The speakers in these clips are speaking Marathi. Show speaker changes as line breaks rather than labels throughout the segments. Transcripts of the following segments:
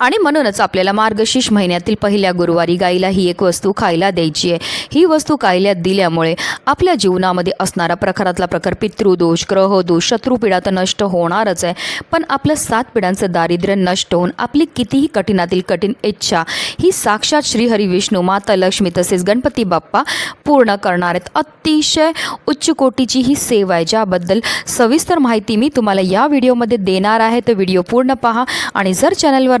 आणि म्हणूनच आपल्याला मार्गशीर्ष महिन्यातील पहिल्या गुरुवारी गाईला ही एक वस्तू खायला द्यायची आहे. ही वस्तू खायला दिल्यामुळे आपल्या जीवनामध्ये असणारा प्रकारातला प्रकार पितृदोष ग्रहदोष शत्रुपिढा तर नष्ट होणारच आहे. पण आपलं सात पिढ्यांचं दारिद्र्य नष्ट होऊन आपली कितीही कठीणातील कठीण इच्छा ही साक्षात श्रीहरी विष्णू माता लक्ष्मी तसेच गणपती बाप्पा पूर्ण करणार आहेत. अतिशय उच्च कोटीची ही सेवा आहे. ज्याबद्दल सविस्तर माहिती मी तुम्हाला या व्हिडिओमध्ये देणार आहे. तर व्हिडिओ पूर्ण पहा आणि जर चॅनलवर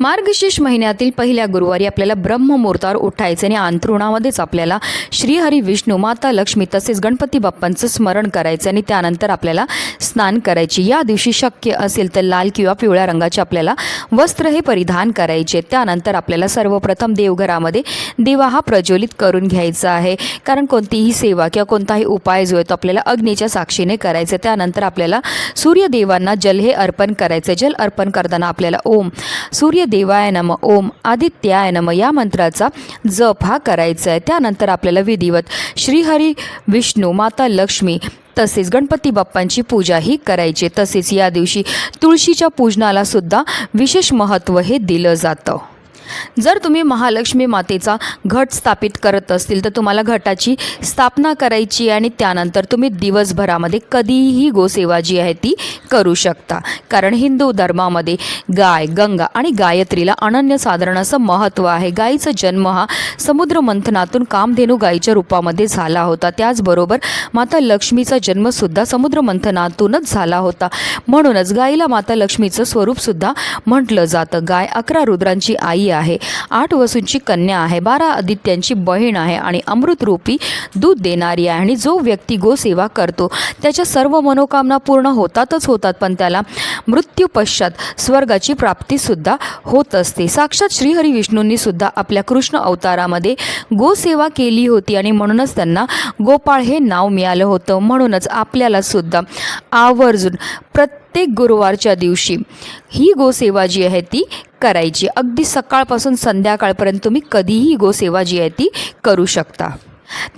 मार्गशीर्ष महिन्यातील पहिल्या गुरुवारी आपल्याला ब्रह्ममुहूर्तावर उठायचे आणि अंथरुणामध्येच आपल्याला श्रीहरी विष्णू माता लक्ष्मी तसेच गणपती बाप्पांचं स्मरण करायचं आणि त्यानंतर आपल्याला स्नान करायची. या दिवशी शक्य असेल तर लाल किंवा पिवळ्या रंगाचे आपल्याला वस्त्र हे परिधान करायचे. त्यानंतर आपल्याला सर्वप्रथम देवघरामध्ये दिवा हा प्रज्वलित करून घ्यायचा आहे. कारण कोणतीही सेवा किंवा कोणताही उपाय जो आहे तो आपल्याला अग्नीच्या साक्षीने करायचा त्यानंतर आपल्याला सूर्यदेवांना जल हे अर्पण करायचं जल अर्पण करताना आपल्याला ओम सूर्यदेवाय नम ओम आदित्याय नम या मंत्राचा जप हा करायचा आहे. त्यानंतर आपल्याला विधिवत श्रीहरी विष्णू माता लक्ष्मी तसेच गणपती बाप्पांची पूजा ही करायची तसेच या दिवशी तुळशीच्या पूजनाला सुद्धा विशेष महत्त्व हे दिलं जातं. जर तुम्ही महालक्ष्मी मातेचा घट स्थापित करत असतील तर तुम्हाला घटाची स्थापना करायची आणि त्यानंतर तुम्ही दिवसभरामध्ये कधीही गोसेवा जी आहे ती करू शकता. कारण हिंदू धर्मामध्ये गाय गंगा आणि गायत्रीला अनन्यसाधारण असं महत्त्व आहे. गायीचा जन्म हा समुद्र मंथनातून कामधेनू गायीच्या रूपामध्ये झाला होता. त्याचबरोबर माता लक्ष्मीचा जन्मसुद्धा समुद्र मंथनातूनच झाला होता. म्हणूनच गायीला माता लक्ष्मीचं स्वरूपसुद्धा म्हटलं जातं. गाय अकरा रुद्रांची आई आहे. आठ वसूंची कन्या आहे. बारा आदित्यांची बहीण आहे आणि अमृतरूपी दूध देणारी आहे आणि जो व्यक्ती गोसेवा करतो त्याच्या सर्व मनोकामना पूर्ण होतातच होतात पण त्याला मृत्यू पश्चात स्वर्गाची प्राप्तीसुद्धा होत असते. साक्षात श्रीहरी विष्णूंनी सुद्धा आपल्या कृष्ण अवतारामध्ये गोसेवा केली होती आणि म्हणूनच त्यांना गोपाळ हे नाव मिळालं होतं. म्हणूनच आपल्याला सुद्धा आवर्जून प्रत्येक प्रत्येक गुरुवारच्या दिवशी. ही गोसेवा जी आहे ती करायची. अगदी सकाळपासून संध्याकाळपर्यंत तुम्ही कधीही गोसेवा जी आहे ती करू शकता.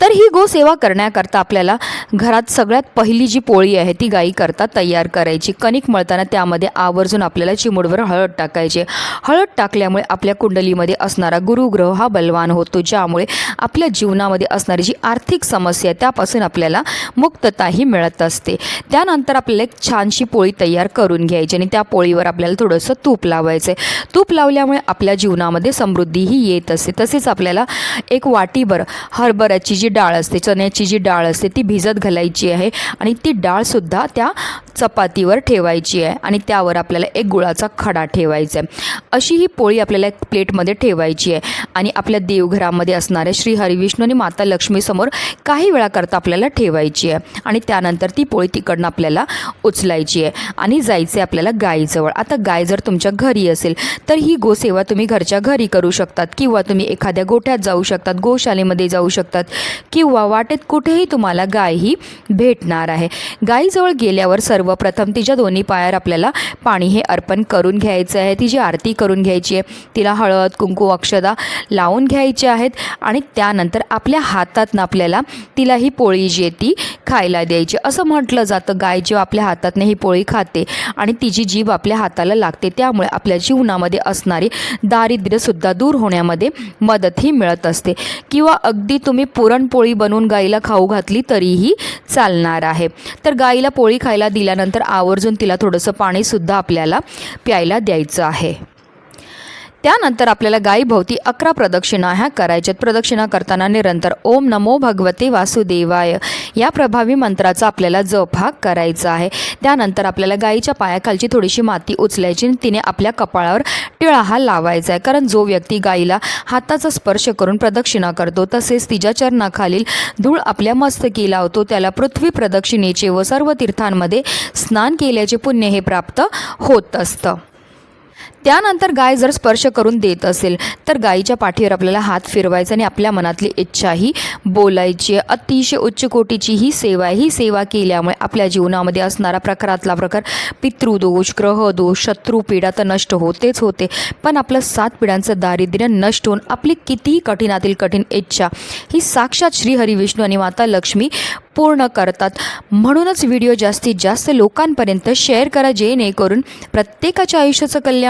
तर ही गोसेवा करण्याकरता आपल्याला घरात सगळ्यात पहिली जी पोळी आहे ती गाईकरता तयार करायची. कणिक मळताना त्यामध्ये आवर्जून आपल्याला चिमुडवर हळद टाकायची. हळद टाकल्यामुळे आपल्या कुंडलीमध्ये असणारा गुरुग्रह हा बलवान होतो ज्यामुळे आपल्या जीवनामध्ये असणारी जी आर्थिक समस्या आहे त्यापासून आपल्याला मुक्तताही मिळत असते. त्यानंतर आपल्याला एक छानशी पोळी तयार करून घ्यायची आणि त्या पोळीवर आपल्याला थोडंसं तूप लावायचं आहे तूप लावल्यामुळे आपल्या जीवनामध्ये समृद्धीही येत असते. तसेच आपल्याला एक वाटीभर हरभऱ्या हरभऱ्याची जी डाळ असते चण्याची जी डाळ असते ती भिजत घालायची आहे आणि ती डाळसुद्धा त्या चपातीवर ठेवायची आहे आणि त्यावर आपल्याला एक गुळाचा खडा ठेवायचा आहे. अशी ही पोळी आपल्याला एक प्लेटमध्ये ठेवायची आहे आणि आपल्या देवघरामध्ये असणाऱ्या श्री हरिविष्णू आणि माता लक्ष्मीसमोर काही वेळाकरता आपल्याला ठेवायची आहे आणि त्यानंतर ती पोळी तिकडनं आपल्याला उचलायची आहे आणि जायचे आपल्याला गायीजवळ आता गाय जर तुमच्या घरी असेल तर ही गोसेवा तुम्ही घरच्या घरी करू शकतात किंवा तुम्ही एखाद्या गोठ्यात जाऊ शकतात गोशालेमध्ये जाऊ शकतात. किंवा वाटेत कुठेही तुम्हाला गाय ही भेटणार आहे. गायीजवळ गेल्यावर सर्वप्रथम तिच्या दोन्ही पायावर आपल्याला पाणी हे अर्पण करून घ्यायचं आहे. तिची आरती करून घ्यायची आहे. तिला हळद कुंकू अक्षदा लावून घ्यायचे आहेत आणि त्यानंतर आपल्या हातातनं आपल्याला तिला ही पोळी जी आहे ती खायला द्यायची. असं म्हटलं जातं गाय जेव्हा आपल्या हातातनं ही पोळी खाते आणि तिची जीभ आपल्या हाताला लागते. त्यामुळे आपल्या जीवनामध्ये असणारी दारिद्र्यसुद्धा दूर होण्यामध्ये मदतही मिळत असते. किंवा अगदी तुम्ही पुरणपोळी बनवून गाईला खाऊ घातली तरीही चालणार आहे. तर गाईला पोळी खायला दिल्यानंतर आवर्जून तिला थोडंसं पाणीसुद्धा आपल्याला प्यायला द्यायचं आहे. त्यानंतर आपल्याला गायीभोवती अकरा प्रदक्षिणा ह्या करायच्यात. प्रदक्षिणा करताना निरंतर ओम नमो भगवते वासुदेवाय. या प्रभावी मंत्राचा आपल्याला जप हा करायचा आहे. त्यानंतर आपल्याला गायीच्या पायाखालची थोडीशी माती उचलायची आणि तिने आपल्या कपाळावर टिळा हा लावायचा आहे. कारण जो व्यक्ती गायीला हाताचा स्पर्श करून प्रदक्षिणा करतो तसेच तिच्या चरणाखालील धूळ आपल्या मस्तकी लावतो त्याला पृथ्वी प्रदक्षिणेचे व सर्व तीर्थांमध्ये स्नान केल्याचे पुण्य हे प्राप्त होत असतं. त्यानंतर गाय जर स्पर्श करून देत असेल तर गायीच्या पाठीवर आपल्याला हात फिरवायचा आणि आपल्या मनातली इच्छाही बोलायची. अतिशय उच्च कोटीची ही सेवा आहे. ही सेवा केल्यामुळे आपल्या जीवनामध्ये असणारा प्रकारातला प्रकार पितृदोष ग्रहदोष शत्रुपीडा तर नष्ट होतेच होते. पण आपलं सात पिढ्यांचं दारिद्र्य नष्ट होऊन आपली कितीही कठीणातील कठीण इच्छा ही साक्षात श्री हरिविष्णू आणि माता लक्ष्मी पूर्ण करतात. म्हणूनच व्हिडिओ जास्तीत जास्त लोकांपर्यंत शेअर करा जेणेकरून प्रत्येकाच्या आयुष्याचं कल्याण